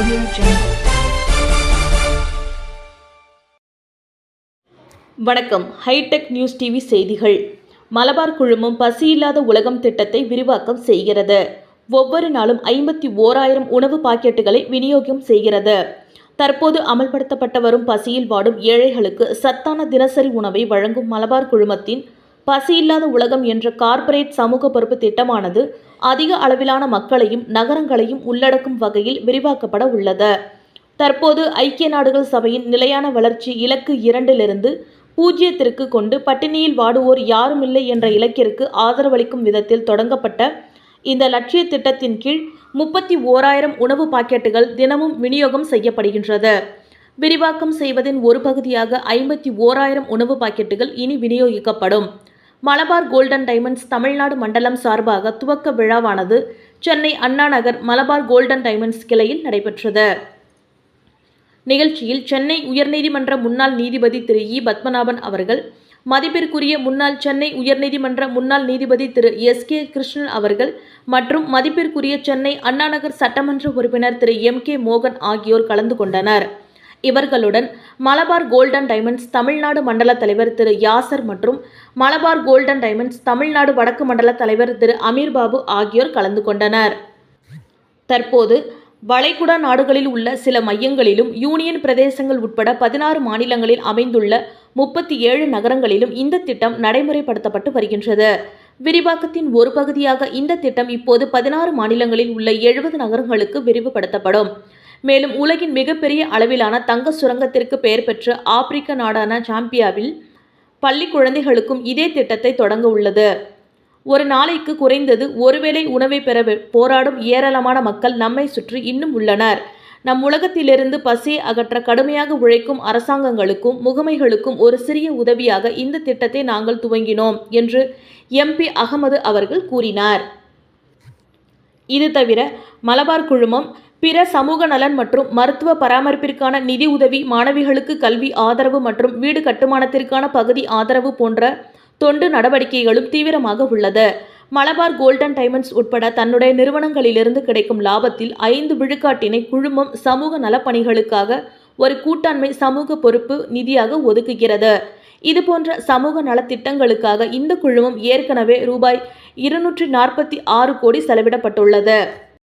Audio Jungle. வணக்கம் hi-tech news TV செய்திகள். மலபார் குழுமம் பசியில்லாத உலகம் திட்டத்தை விரிவாக்கம் செய்கிறது. ஒவ்வொரு நாளும் ஐம்பத்தி ஓராயிரம் உணவு பாக்கெட்டுகளை விநியோகம் செய்கிறது. தற்போது அமல்படுத்தப்பட்டு வரும் பசியில் வாடும் ஏழைகளுக்கு சத்தான தினசரி உணவை வழங்கும் மலபார் குழுமத்தின் பசியில்லாத உலகம் என்ற கார்ப்பரேட் சமூக பொறுப்பு திட்டமானது அதிக அளவிலான மக்களையும் நகரங்களையும் உள்ளடக்கும் வகையில் விரிவாக்கப்பட உள்ளது. தற்போது ஐக்கிய நாடுகள் சபையின் நிலையான வளர்ச்சி இலக்கு இரண்டிலிருந்து பூஜ்ஜியத்திற்கு கொண்டு பட்டினியில் வாடுவோர் யாருமில்லை என்ற இலக்கிற்கு ஆதரவளிக்கும் விதத்தில் தொடங்கப்பட்ட இந்த லட்சிய திட்டத்தின் கீழ் முப்பத்தி ஓராயிரம் உணவு பாக்கெட்டுகள் தினமும் விநியோகம் செய்யப்படுகின்றது. விரிவாக்கம் செய்வதின் ஒரு பகுதியாக ஐம்பத்தி ஓராயிரம் உணவு பாக்கெட்டுகள் இனி விநியோகிக்கப்படும். மலபார் கோல்டன் டைமண்ட்ஸ் தமிழ்நாடு மண்டலம் சார்பாக துவக்க விழாவானது சென்னை அண்ணா நகர் மலபார் கோல்டன் டைமண்ட்ஸ் கிளையில் நடைபெற்றது. நிகழ்ச்சியில் சென்னை உயர்நீதிமன்ற முன்னாள் நீதிபதி திரு இ. பத்மநாபன் அவர்கள் மதிப்பிற்குரிய முன்னாள் சென்னை உயர்நீதிமன்ற முன்னாள் நீதிபதி திரு எஸ். கே. கிருஷ்ணன் அவர்கள் மற்றும் மதிப்பிற்குரிய சென்னை அண்ணாநகர் சட்டமன்ற உறுப்பினர் திரு எம். கே. மோகன் ஆகியோர் கலந்து கொண்டனர். இவர்களுடன் மலபார் கோல்டன் டைமண்ட்ஸ் தமிழ்நாடு மண்டல தலைவர் திரு யாசர் மற்றும் மலபார் கோல்டன் டைமண்ட்ஸ் தமிழ்நாடு வடக்கு மண்டல தலைவர் திரு அமீர் பாபு ஆகியோர் கலந்து கொண்டனர். தற்போது வளைகுடா நாடுகளில் உள்ள சில மையங்களிலும் யூனியன் பிரதேசங்கள் உட்பட பதினாறு மாநிலங்களில் அமைந்துள்ள முப்பத்தி ஏழு நகரங்களிலும் இந்த திட்டம் நடைமுறைப்படுத்தப்பட்டு வருகின்றது. விரிவாக்கத்தின் ஒரு பகுதியாக இந்த திட்டம் இப்போது பதினாறு மாநிலங்களில் உள்ள எழுபது நகரங்களுக்கு விரிவுபடுத்தப்படும். மேலும் உலகின் மிகப்பெரிய அளவிலான தங்க சுரங்கத்திற்கு பெயர் பெற்ற ஆப்பிரிக்க நாடான சாம்பியாவில் பள்ளி குழந்தைகளுக்கும் இதே திட்டத்தை தொடங்க உள்ளது. ஒரு நாளைக்கு குறைந்தது ஒருவேளை உணவை பெற போராடும் ஏராளமான மக்கள் நம்மை சுற்றி இன்னும் உள்ளனர். நம் உலகத்திலிருந்து பசியை அகற்ற கடுமையாக உழைக்கும் அரசாங்கங்களுக்கும் முகமைகளுக்கும் ஒரு சிறிய உதவியாக இந்த திட்டத்தை நாங்கள் துவங்கினோம் என்று எம்பி அகமது அவர்கள் கூறினார். இது தவிர மலபார் குழுமம் பிற சமூக நலன் மற்றும் மருத்துவ பராமரிப்பிற்கான நிதி உதவி மாணவிகளுக்கு கல்வி ஆதரவு மற்றும் வீடு கட்டுமானத்திற்கான பகுதி ஆதரவு போன்ற தொண்டு நடவடிக்கைகளும் தீவிரமாக உள்ளது. மலபார் கோல்டன் டைமண்ட்ஸ் உட்பட தன்னுடைய நிறுவனங்களிலிருந்து கிடைக்கும் லாபத்தில் ஐந்து விழுக்காட்டினை குழுமம் சமூக நலப்பணிகளுக்காக ஒரு கூட்டாண்மை சமூக பொறுப்பு நிதியாக ஒதுக்குகிறது. இதுபோன்ற சமூக நலத்திட்டங்களுக்காக இந்த குழுமம் ஏற்கனவே ரூபாய் இருநூற்றி நாற்பத்தி ஆறு கோடி செலவிடப்பட்டுள்ளது.